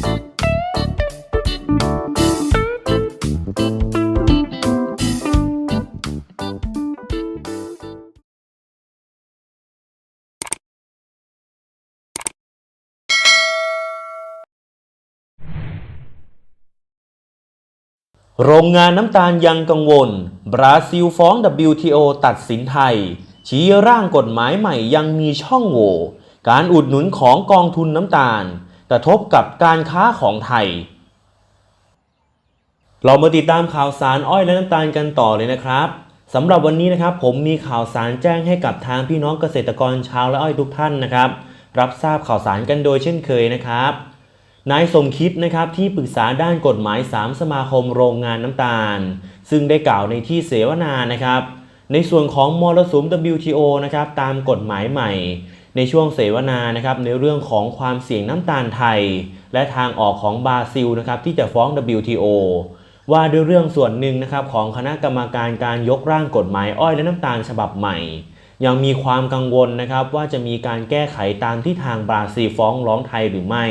โรงงานน้ำตาลยังกังวล บราซิลฟ้อง WTO ตัดสินไทย ชี้ร่างกฎหมายใหม่ยังมีช่องโหว่ การอุดหนุนของกองทุนน้ำตาล กระทบกับการค้าของไทย เรามาติดตามข่าวสารอ้อยและน้ำตาลกันต่อเลยนะครับสำหรับวันนี้นะครับผมมีข่าวสารแจ้งให้กับทางพี่น้องเกษตรกรชาวและอ้อยทุกท่านนะครับ รับทราบข่าวสารกันโดยเช่นเคยนะครับนายสมคิดนะครับที่ปรึกษาด้านกฎหมาย 3 สมาคมโรงงานน้ำตาล ซึ่งได้กล่าวในที่เสวนานะครับ ในส่วนของมรสุม WTO นะครับตามกฎหมายใหม่ ในช่วงเสวนานะครับในเรื่องของความเสี่ยงน้ำตาลไทย และทางออกของบราซิลนะครับที่จะฟ้อง WTO ว่าด้วยเรื่องส่วนหนึ่งนะครับของคณะกรรมการการยกร่างกฎหมายอ้อยและน้ำตาลฉบับใหม่ ยังมีความกังวลนะครับว่าจะมีการแก้ไขตามที่ทางบราซิลฟ้องร้องไทยหรือไม่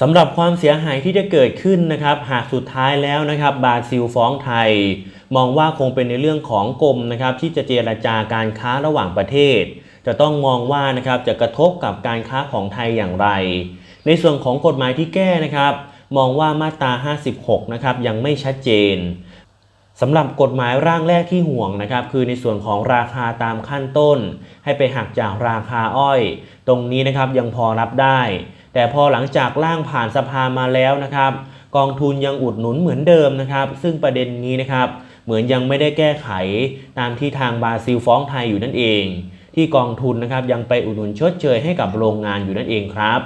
สำหรับความเสียหายที่จะเกิดขึ้นนะครับ หากสุดท้ายแล้วนะครับบราซิลฟ้องไทย มองว่าคงเป็นในเรื่องของกรมนะครับที่จะเจรจาการค้าระหว่างประเทศ จะต้องมองว่านะครับจะกระทบกับการค้าของไทยอย่างไร ในส่วนของกฎหมายที่แก้นะครับ มองว่ามาตรา 56 นะครับยังไม่ชัดเจนสำหรับกฎหมายร่างแรกที่ห่วงนะครับคือในส่วนของราคาตามขั้นต้น ให้ไปหักจากราคาอ้อย ตรงนี้นะครับยังพอรับได้ แต่พอหลังจากร่างผ่านสภามาแล้วนะครับ กองทุนยังอุดหนุนเหมือนเดิมนะครับ ซึ่งประเด็นนี้นะครับ เหมือนยังไม่ได้แก้ไขตามที่ทางบราซิลฟ้องไทยอยู่นั่นเอง ที่กองทุนนะครับยังไปอุดหนุนชดเชยให้กับโรงงานอยู่นั่นเองครับ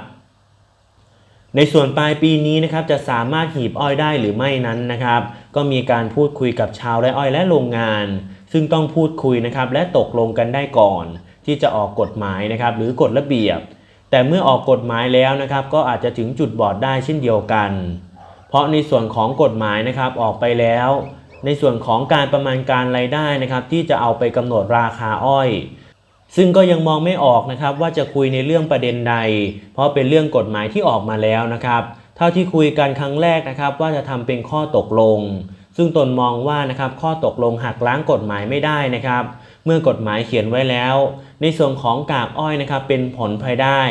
ในส่วนปลายปีนี้นะครับจะสามารถหีบอ้อยได้หรือไม่นั้นนะครับ ก็มีการพูดคุยกับชาวไร่อ้อยและโรงงาน ซึ่งต้องพูดคุยนะครับและตกลงกันได้ก่อน ที่จะออกกฎหมายนะครับหรือกฎระเบียบ แต่เมื่อออกกฎหมายแล้วนะครับ ก็อาจจะถึงจุดบอดได้เช่นเดียวกัน เพราะในส่วนของกฎหมายนะครับออกไปแล้วในส่วนของการประมาณการรายได้นะครับ ที่จะเอาไปกำหนดราคาอ้อย ซึ่งก็ยังมองไม่ออกนะครับว่าจะคุยในเรื่องประเด็นใด เพราะเป็นเรื่องกฎหมายที่ออกมาแล้วนะครับ เท่าที่คุยกันครั้งแรกนะครับ ว่าจะทำเป็นข้อตกลง ซึ่งตนมองว่านะครับข้อตกลงหักล้างกฎหมายไม่ได้นะครับ เมื่อกฎหมายเขียนไว้แล้ว ในส่วนของกากอ้อยนะครับเป็นผลภายได้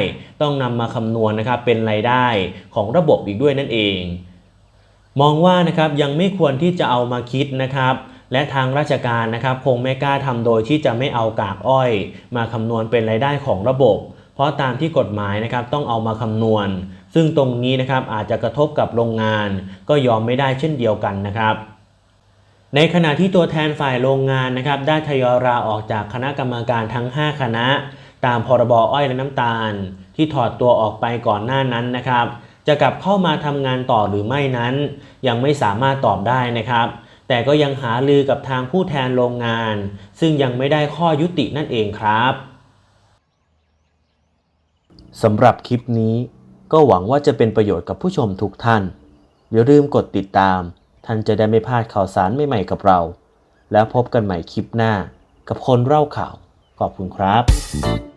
ต้องนำมาคำนวณนะครับเป็นรายได้ของระบบอีกด้วยนั่นเอง มองว่านะครับยังไม่ควรที่จะเอามาคิดนะครับ และทางราชการนะครับคงไม่กล้าทำโดยที่จะไม่เอากากอ้อย มาคำนวณเป็นรายได้ของระบบ เพราะตามที่กฎหมายนะครับต้องเอามาคำนวณ ซึ่งตรงนี้นะครับอาจจะกระทบกับโรงงาน ก็ยอมไม่ได้เช่นเดียวกันนะครับในขณะที่ตัวแทนฝ่ายโรงงานนะครับได้ทยอยลาออกจากคณะกรรมการทั้ง 5 คณะ ตามพรบอ้อยและน้ำตาล ที่ถอดตัวออกไปก่อนหน้านั้นนะครับ จะกลับเข้ามาทำงานต่อหรือไม่นั้น ยังไม่สามารถตอบได้นะครับ แต่ก็ยังหาลือกับทางผู้แทนโรงงาน ซึ่งยังไม่ได้ข้อยุตินั่นเองครับสำหรับคลิปนี้ก็หวังว่าจะเป็นประโยชน์กับผู้ชมทุกท่าน อย่าลืมกดติดตาม ท่านจะได้ไม่พลาดข่าวสารใหม่ๆกับเรา แล้วพบกันใหม่คลิปหน้า กับคนเล่าข่าว ขอบคุณครับ